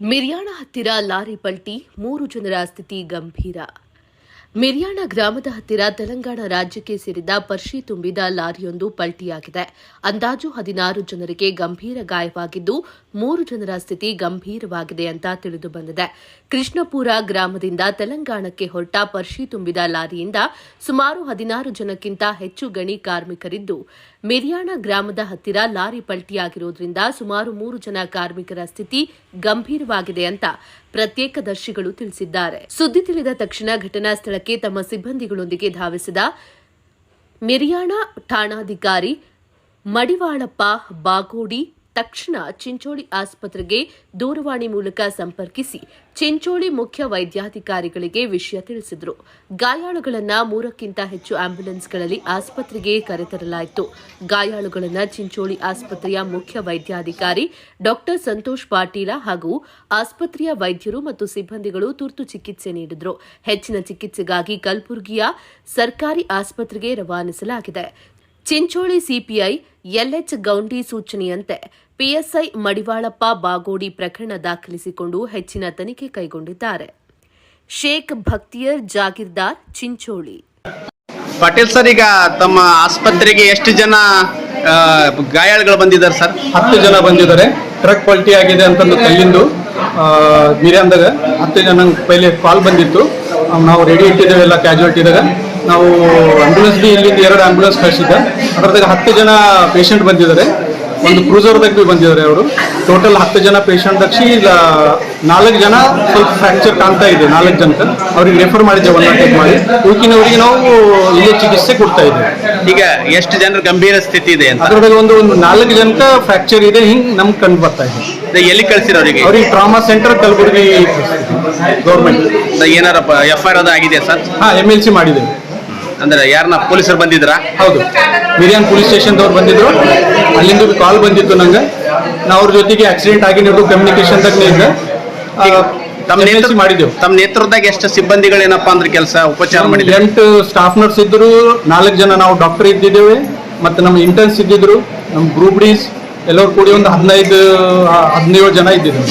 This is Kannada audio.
ಮಿರ್ಯಾಣ ಹತ್ತಿರ ಲಾರಿ ಪಲ್ಟಿ ಮೂರು ಜನರ ಸ್ಥಿತಿ ಗಂಭೀರ. ಮಿರ್ಯಾಣ ಗ್ರಾಮದ ಹತ್ತಿರ ತೆಲಂಗಾಣ ರಾಜ್ಯಕ್ಕೆ ಸೇರಿದ ಪರ್ಷಿ ತುಂಬಿದ ಲಾರಿಯೊಂದು ಪಲ್ಟಿಯಾಗಿದೆ. ಅಂದಾಜು ಹದಿನಾರು ಜನರಿಗೆ ಗಂಭೀರ ಗಾಯವಾಗಿದ್ದು, ಮೂರು ಜನರ ಸ್ಥಿತಿ ಗಂಭೀರವಾಗಿದೆ ಅಂತ ತಿಳಿದು ಬಂದಿದೆ. ಕೃಷ್ಣಪುರ ಗ್ರಾಮದಿಂದ ತೆಲಂಗಾಣಕ್ಕೆ ಹೊರಟ ಪರ್ಷಿ ತುಂಬಿದ ಲಾರಿಯಿಂದ ಸುಮಾರು ಹದಿನಾರು ಜನಕ್ಕಿಂತ ಹೆಚ್ಚು ಗಣಿ ಕಾರ್ಮಿಕರಿದ್ದು, ಮಿರ್ಯಾಣ ಗ್ರಾಮದ ಹತ್ತಿರ ಲಾರಿ ಪಲ್ಟಿಯಾಗಿರುವುದರಿಂದ ಸುಮಾರು ಮೂರು ಜನ ಕಾರ್ಮಿಕರ ಸ್ಥಿತಿ ಗಂಭೀರವಾಗಿದೆ ಅಂತ ಪ್ರತ್ಯೇಕದರ್ಶಿಗಳು ತಿಳಿಸಿದ್ದಾರೆ. ಸುದ್ದಿ ತಿಳಿದ ತಕ್ಷಣ ಘಟನಾ ಸ್ಥಳಕ್ಕೆ ತಮ್ಮ ಸಿಬ್ಬಂದಿಗಳೊಂದಿಗೆ ಧಾವಿಸಿದ ಮಿರಿಯಾಣ ಠಾಣಾಧಿಕಾರಿ ಮಡಿವಾಳಪ್ಪ ಬಾಗೋಡಿ ತಕ್ಷಣ ಚಿಂಚೋಳಿ ಆಸ್ಪತ್ರೆಗೆ ದೂರವಾಣಿ ಮೂಲಕ ಸಂಪರ್ಕಿಸಿ ಚಿಂಚೋಳಿ ಮುಖ್ಯ ವೈದ್ಯಾಧಿಕಾರಿಗಳಿಗೆ ವಿಷಯ ತಿಳಿಸಿದರು. ಗಾಯಾಳುಗಳನ್ನು ಮೂರಕ್ಕಿಂತ ಹೆಚ್ಚು ಆಂಬ್ಯುಲೆನ್ಸ್ಗಳಲ್ಲಿ ಆಸ್ಪತ್ರೆಗೆ ಕರೆತರಲಾಯಿತು. ಗಾಯಾಳುಗಳನ್ನು ಚಿಂಚೋಳಿ ಆಸ್ಪತ್ರೆಯ ಮುಖ್ಯ ವೈದ್ಯಾಧಿಕಾರಿ ಡಾಕ್ಟರ್ ಸಂತೋಷ್ ಪಾಟೀಲ ಹಾಗೂ ಆಸ್ಪತ್ರೆಯ ವೈದ್ಯರು ಮತ್ತು ಸಿಬ್ಬಂದಿಗಳು ತುರ್ತು ಚಿಕಿತ್ಸೆ ನೀಡಿದರು. ಹೆಚ್ಚಿನ ಚಿಕಿತ್ಸೆಗಾಗಿ ಕಲಬುರಗಿಯ ಸರ್ಕಾರಿ ಆಸ್ಪತ್ರೆಗೆ ರವಾನಿಸಲಾಗಿದೆ. ಚಿಂಚೋಳಿ ಸಿಪಿಐ ಎಲ್ಎಚ್ ಗೌಂಡಿ ಸೂಚನೆಯಂತೆ ಪಿಎಸ್ಐ ಮಡಿವಾಳಪ್ಪ ಬಾಗೋಡಿ ಪ್ರಕರಣ ದಾಖಲಿಸಿಕೊಂಡು ಹೆಚ್ಚಿನ ತನಿಖೆ ಕೈಗೊಂಡಿದ್ದಾರೆ. ಶೇಖ್ ಭಕ್ತಿಯರ್ ಜಾಗೀರ್ದಾರ್ ಚಿಂಚೋಳಿ. ಪಟೇಲ್ ಸರ್ ಈಗ ತಮ್ಮ ಆಸ್ಪತ್ರೆಗೆ ಎಷ್ಟು ಜನ ಆ, ಗಾಯಾಳುಗಳು ಬಂದಿದ್ದಾರೆ ಸರ್? ಹತ್ತು ಜನ ಬಂದಿದ್ದಾರೆ. ಟ್ರಕ್ ಪಲ್ಟಿ ಆಗಿದೆ ಅಂತಂದು ಕಲ್ಲಿಂದು. ಮಿರ್ಯಾಂದಾಗ ಹತ್ತು ಜನ ಪೈಲೆ ಕಾಲ್ ಬಂದಿತ್ತು. ನಾವು ರೆಡಿ ಇಟ್ಟಿದ್ದೇವೆ ಎಲ್ಲ ಕ್ಯಾಜುಯಾಲಿಟಿದಾಗ ನಾವು ಆಂಬ್ಯುಲೆನ್ಸ್ ಬಿ ಇಲ್ಲಿಂದ ಎರಡು ಆಂಬ್ಯುಲೆನ್ಸ್ ಕಳಿಸಿದ್ದೆ. ಅದರದಾಗ ಹತ್ತು ಜನ ಪೇಷಂಟ್ ಬಂದಿದ್ದಾರೆ. ಒಂದು ಕ್ರೂಸರ್ದಾಗ ಬಿ ಬಂದಿದ್ದಾರೆ ಅವರು. ಟೋಟಲ್ ಹತ್ತು ಜನ ಪೇಷಂಟ್ ದಕ್ಷಿ ಈಗ ನಾಲ್ಕು ಜನ ಸ್ವಲ್ಪ ಫ್ರ್ಯಾಕ್ಚರ್ ಕಾಣ್ತಾ ಇದೆ ನಾಲ್ಕು ಜನಕ್ಕೆ. ಅವ್ರಿಗೆ ರೆಫರ್ ಮಾಡಿದ್ದೇವೆ ಒನ್ ಮಾಡಿ. ಉಳ್ಕಿನವರಿಗೆ ನಾವು ಇಲ್ಲಿ ಚಿಕಿತ್ಸೆ ಕೊಡ್ತಾ ಇದ್ದೇವೆ. ಈಗ ಎಷ್ಟು ಜನರ ಗಂಭೀರ ಸ್ಥಿತಿ ಇದೆ ಅಂತ? ಅದರೊಳಗೆ ಒಂದು ಒಂದು ನಾಲ್ಕು ಜನಕ್ಕೆ ಫ್ರ್ಯಾಕ್ಚರ್ ಇದೆ ಹಿಂಗೆ ನಮ್ಗೆ ಕಂಡು ಬರ್ತಾ ಇದೆ. ಇದು ಎಲ್ಲಿ ಕಳಿಸಿರೋ ಅವರಿಗೆ? ಅವ್ರಿಗೆ ಟ್ರಾಮಾ ಸೆಂಟರ್ ಕಲಬುರಗಿ ಗೌರ್ಮೆಂಟ್ ಏನಾರಪ್ಪ ಎಫ್ ಐ ಆರ್ ಆಗಿದೆ ಸರ್? ಹಾಂ ಎಂ ಎಲ್ ಸಿ ಮಾಡಿದ್ದೇವೆ ಅಂದ್ರೆ ಯಾರನ್ನ ಪೊಲೀಸರು ಬಂದಿದ್ರ? ಹೌದು. ಮಿರಿಯಾನ್ ಪೊಲೀಸ್ ಸ್ಟೇಷನ್ದವ್ರು ಬಂದಿದ್ರು. ಅಲ್ಲಿಂದ ಕಾಲ್ ಬಂದಿತ್ತು ನಂಗೆ. ನಾವು ಅವ್ರ ಜೊತೆಗೆ ಆಕ್ಸಿಡೆಂಟ್ ಆಗಿ ನೀವು ಕಮ್ಯುನಿಕೇಶನ್ದಾಗ ಇದ್ದೆ ತಮ್ಮ ನೇತೃತ್ವ ಮಾಡಿದ್ದೆವು. ತಮ್ಮ ನೇತೃತ್ವದಾಗ ಎಷ್ಟು ಸಿಬ್ಬಂದಿಗಳು ಏನಪ್ಪಾ ಅಂದ್ರೆ ಕೆಲಸ ಉಪಚಾರ ಮಾಡಿದ್ರು ಎಂಟು ಸ್ಟಾಫ್ ನರ್ಸ್ ಇದ್ರು ನಾಲ್ಕು ಜನ ನಾವು ಡಾಕ್ಟರ್ ಇದ್ದಿದ್ದೇವೆ ಮತ್ತೆ ನಮ್ಮ ಇಂಟರ್ನ್ಸ್ ಇದ್ದಿದ್ರು ನಮ್ಮ ಗ್ರೂಪ್ ಡೀಸ್ ಎಲ್ಲರೂ ಕೂಡಿ ಒಂದು ಹದಿನೈದು ಹದಿನೇಳು ಜನ ಇದ್ದಿದ್ರು